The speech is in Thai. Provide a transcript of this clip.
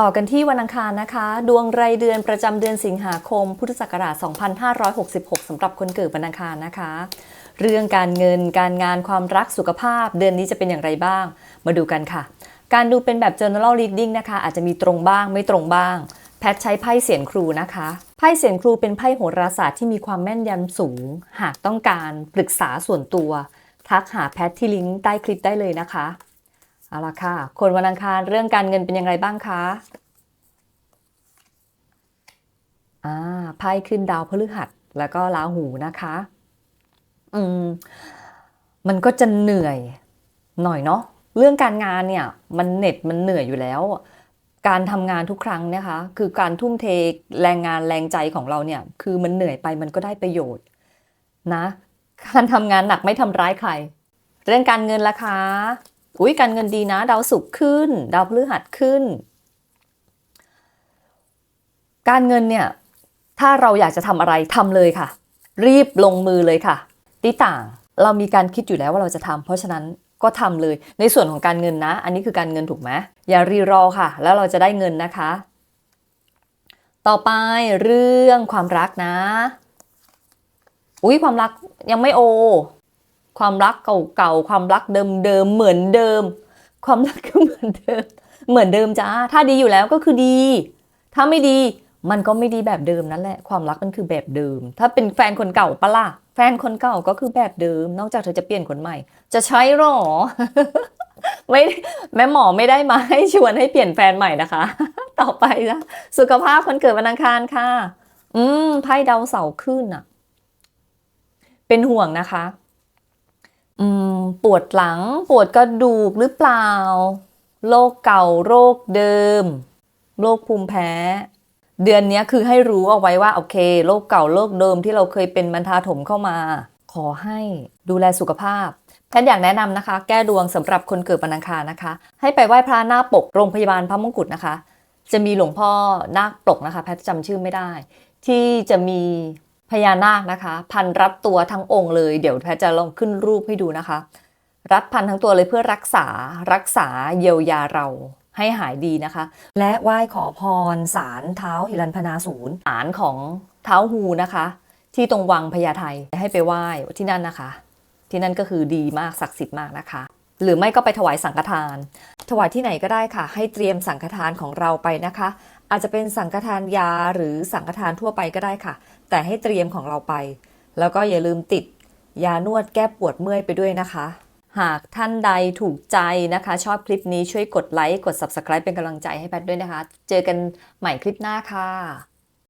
ต่อกันที่วันอังคารนะคะ ดวงรายเดือนประจำเดือนสิงหาคม พุทธศักราช 2566 สำหรับคนเกิดวันอังคารนะคะ เรื่องการเงินการงานความรักสุขภาพ เดือนนี้จะเป็นอย่างไรบ้าง มาดูกันค่ะ การดูเป็นแบบ journal reading นะคะ อาจจะมีตรงบ้างไม่ตรงบ้าง แพทย์ใช้ไพ่เสียนครูนะคะไพ่เสียนครูเป็นไพ่โหราศาสตร์ที่มีความแม่นยำสูง หากต้องการปรึกษาส่วนตัว ทักหาแพทย์ที่ลิงก์ใต้คลิปได้เลยนะคะ เอาละค่ะ คนวันอังคารเรื่องการเงินเป็นอย่างไรบ้างคะอ่าไพ่ขึ้นดาวพฤหัสแล้วก็ราหูนะคะ อืม มันก็จะเหนื่อยหน่อยเนาะเรื่องการงานเนี่ย มันเหน็ดมันเหนื่อยอยู่แล้ว การทำงานทุกครั้งนะคะ คือการทุ่มเทแรงงานแรงใจของเราเนี่ย คือมันเหนื่อยไปมันก็ได้ประโยชน์นะ การทำงานหนักไม่ทำร้ายใคร เรื่องการเงินล่ะคะ อุ้ยการเงินดีนะ ดาวศุกร์ขึ้น ดาวพฤหัสขึ้น การเงินเนี่ย ถ้าเราอยากจะทำอะไรทำเลยค่ะ รีบลงมือเลยค่ะ ติต่างเรามีการคิดอยู่แล้วว่าเราจะทำเพราะฉะนั้นก็ทำเลย ในส่วนของการเงินนะ อันนี้คือการเงินถูกไหมอย่ารีรอค่ะ แล้วเราจะได้เงินนะคะ ต่อไปเรื่องความรักนะ อุ้ยความรักยังไม่โอ ความรักเก่าๆความรักเดิมๆเหมือนเดิม ความรักก็เหมือนเดิม เหมือนเดิมจ้าถ้าดีอยู่แล้วก็คือดี ถ้าไม่ดีมันก็ไม่ดีแบบเดิมนั่นแหละ ความรักมันคือแบบเดิม ถ้าเป็นแฟนคนเก่าปะล่ะแฟนคนเก่าก็คือแบบเดิม นอกจากเธอจะเปลี่ยนคนใหม่ จะใช้หรอไม่แม่หมอไม่ได้มาให้ชวนให้เปลี่ยนแฟนใหม่นะคะ ต่อไปนะสุขภาพคนเกิดวันอังคารค่ะ อืมไพ่ดาวเสาร์ขึ้นอะเป็นห่วงนะคะ ปวดหลัง ปวดกระดูกหรือเปล่า โรคเก่าโรคเดิม โรคภูมิแพ้ เดือนนี้คือให้รู้เอาไว้ว่าโอเคโรคเก่าโรคเดิมที่เราเคยเป็นมันทาถมเข้ามา ขอให้ดูแลสุขภาพแพทย์อยากแนะนำนะคะ แก้ดวงสำหรับคนเกิดวันังคารนะคะ ให้ไปไหว้พระหน้าปกโรงพยาบาลพระมงกุฎนะคะ จะมีหลวงพ่อนาคปกนะคะ แพทย์จำชื่อไม่ได้ ที่จะมี พญานาคนะคะ พันรัดตัวทั้งองค์เลย เดี๋ยวแพทย์จะลองขึ้นรูปให้ดูนะคะ รัดพันทั้งตัวเลยเพื่อรักษารักษาเยียวยาเราให้หายดีนะคะ และไหว้ขอพรสารเท้าหิรันพนาศูนย์สารของเท้าฮูนะคะ ที่ตรงวังพญาไทให้ไปไหว้ที่นั่นนะคะ ที่นั่นก็คือดีมากศักดิ์สิทธิ์มากนะคะ หรือไม่ก็ไปถวายสังฆทาน ถวายที่ไหนก็ได้ค่ะ ให้เตรียมสังฆทานของเราไปนะคะ อาจจะเป็นสังฆทานยาหรือสังฆทานทั่วไปก็ได้ค่ะ แต่ให้เตรียมของเราไป แล้วก็อย่าลืมติดยานวดแก้ปวดเมื่อยไปด้วยนะคะ หากท่านใดถูกใจนะคะ ชอบคลิปนี้ช่วยกดไลค์กด Subscribe เป็นกำลังใจให้แพทย์ด้วยนะคะ เจอกันใหม่คลิปหน้าค่ะ